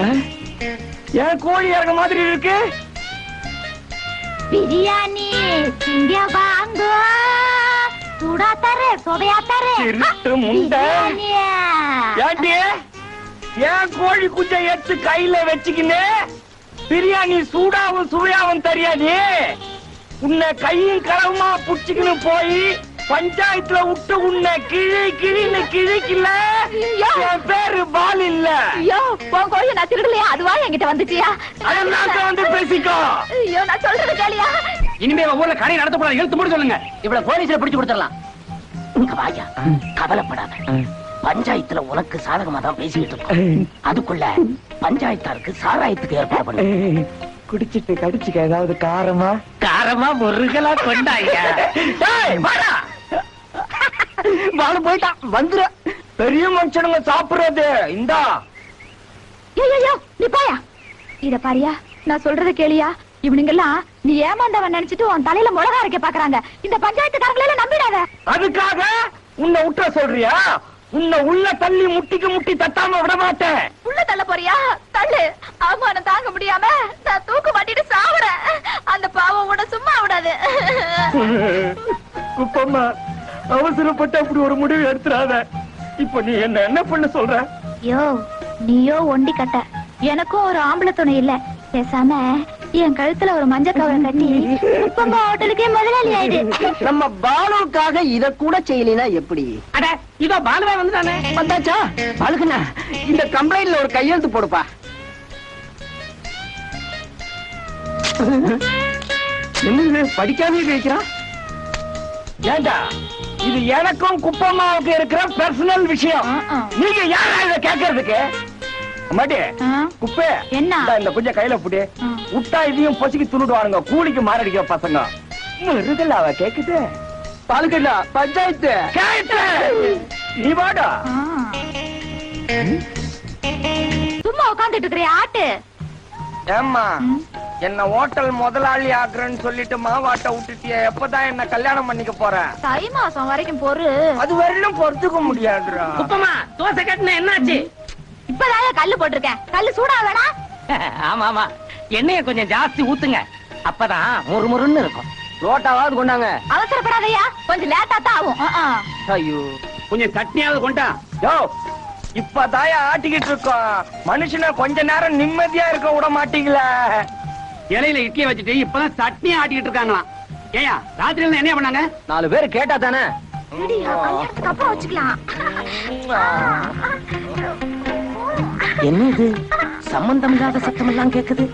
ஏன் கோழி இறங்க மாதிரி இருக்கு? பிரியாணி இங்க வாங்க சூடா தரே சொதையா தரே. திருட்டு முண்டை. ஏண்டி? ஏன் கோழி குஞ்சை எடுத்து கையில வச்சுக்கின்னு பிரியாணி சூடாவும் சுவையாவும் தெரியாது? உன்னை கையும் களவுமா புடிச்சுக்கின்னு போய் பஞ்சாயத்துல விட்டு உன்னை கிழி கிழின்னு கிழிக்கல. என் பேரு பால் இல்ல. ஐயோ உன் கோழி நான் திருடலையா? அதுவா என்கிட்ட வந்துச்சியா அதெல்லாம் வந்து பேசிக்கோ. ஐயோ நான் சொல்றது கேளியா? இனிமே ஊர்ல கடை நடத்தக்கூடாது எழுத்து மூடி சொல்லுங்க. இவ்வளவு போலீஸ்ல பிடிச்சு கொடுத்துடலாம். இங்க வாயா கவலைப்படாத. பஞ்சாயத்துல உனக்கு சாதகமா தான் இருக்கோம். அதுக்குள்ள பஞ்சாயத்தாருக்கு சாராயத்துக்கு ஏற்பாடு பண்ணு. குடிச்சிட்டு கடிச்சுக்க ஏதாவது காரமா? காரமா முருகலா வாடா. வாழ போயிட்டான். வந்துரு. பெரிய மனுஷனுங்க சாப்பிடுறது. இந்தா. நீ போயா? இத பாரியா நான் சொல்றத கேளியா? இவனுங்கெல்லாம் நீ ஏமாந்தவன் நினைச்சிட்டு உன் தலையில முளகா அரைக்க பாக்குறாங்க. இந்த பஞ்சாயத்துக்காரங்களை நம்பிடாத. அதுக்காக உன்னை விட்டுற சொல்றியா? உன்னை உள்ள தள்ளி முட்டிக்கு முட்டி தட்டாம விட மாட்டேன். உள்ள தள்ள போறியா? தள்ளு. அவமானம் தாங்க முடியாம நான் தூக்கு மாட்டிட்டு சாவுறேன். அந்த பாவம் உன சும்மா விடாது. குப்பம்மா அவசரப்பட்டு அப்படி ஒரு முடிவு எடுத்துறாத இப்ப நீ என்ன என்ன பண்ண சொல்ற? யோ நீயோ ஒண்டி கட்ட. எனக்கும் ஒரு ஆம்பளை துணை இல்ல. பேசாம என் கழுத்துல ஒரு மஞ்சள் கவரை கட்டி உப்பம்மா ஹோட்டலுக்கே முதலாளி ஆயிடு. நம்ம பாலுக்காக இத கூட செய்யலினா எப்படி? அட இதோ பாலுவே வந்துட்டானே. வந்தாச்சா? பாலுக்குண்ணா இந்த கம்ப்ளைண்ட்ல ஒரு கையெழுத்து போடுப்பா. என்ன படிக்காமே பேசுறான் ஏண்டா? இது எனக்கும் குப்பம்மாவுக்கு இருக்கிற பர்சனல் விஷயம். நீங்க யாரா இத கேக்குறதுக்கு? மாட்டி குப்பே என்ன? இந்தா கொஞ்சம் கையில புடி. விட்டா இதையும் பசிக்கு துணுடுவானுங்க கூலிக்கு மாரடிக்கிற பசங்க. முருகல் அவ கேக்குது? பாலுக்கண்ணா பஞ்சாயத்து. கேட்டு! நீ வாடா. சும்மா உட்காந்துட்டு இருக்கிற ஆட்டு. ஏம்மா? என்ன ஹோட்டல் முதலாளி ஆக்குறேன்னு சொல்லிட்டு மாவாட்ட விட்டுட்டிய எப்பதான் என்ன கல்யாணம் பண்ணிக்க போற? தை மாசம் வரைக்கும் பொறு. அது வரையிலும் பொறுத்துக்க முடியாதுடா. குப்பமா தோசை கட்டின என்னாச்சு? இப்பதான் கல்லு போட்டிருக்கேன் கல்லு சூடா வேணா ஆமா ஆமா. எண்ணெய கொஞ்சம் ஜாஸ்தி ஊத்துங்க. அப்பதான் முறுமுறுன்னு இருக்கும். ரோட்டாவாவது கொண்டாங்க. அவசரப்படாதயா கொஞ்சம் லேட்டா தான் ஆகும். ஐயோ கொஞ்சம் சட்னியாவது கொண்டா. யோ இப்பதாய ஆட்டிக்கிட்டு இருக்கோம். மனுஷனை கொஞ்ச நேரம் நிம்மதியா இருக்க விட மாட்டீங்களே. இலையில இட்லி வச்சுட்டு இப்பதான் சட்னி ஆட்டிக்கிட்டு இருக்காங்களாம். ஏயா ராத்திரியில என்ன பண்ணாங்க? நாலு பேர் கேட்டா தானே? சரியா, கல்யாணத்துக்கு அப்புறம் வச்சுக்கலாம். என்ன இது? சம்பந்தம் இல்லாத சத்தம் எல்லாம் கேக்குது?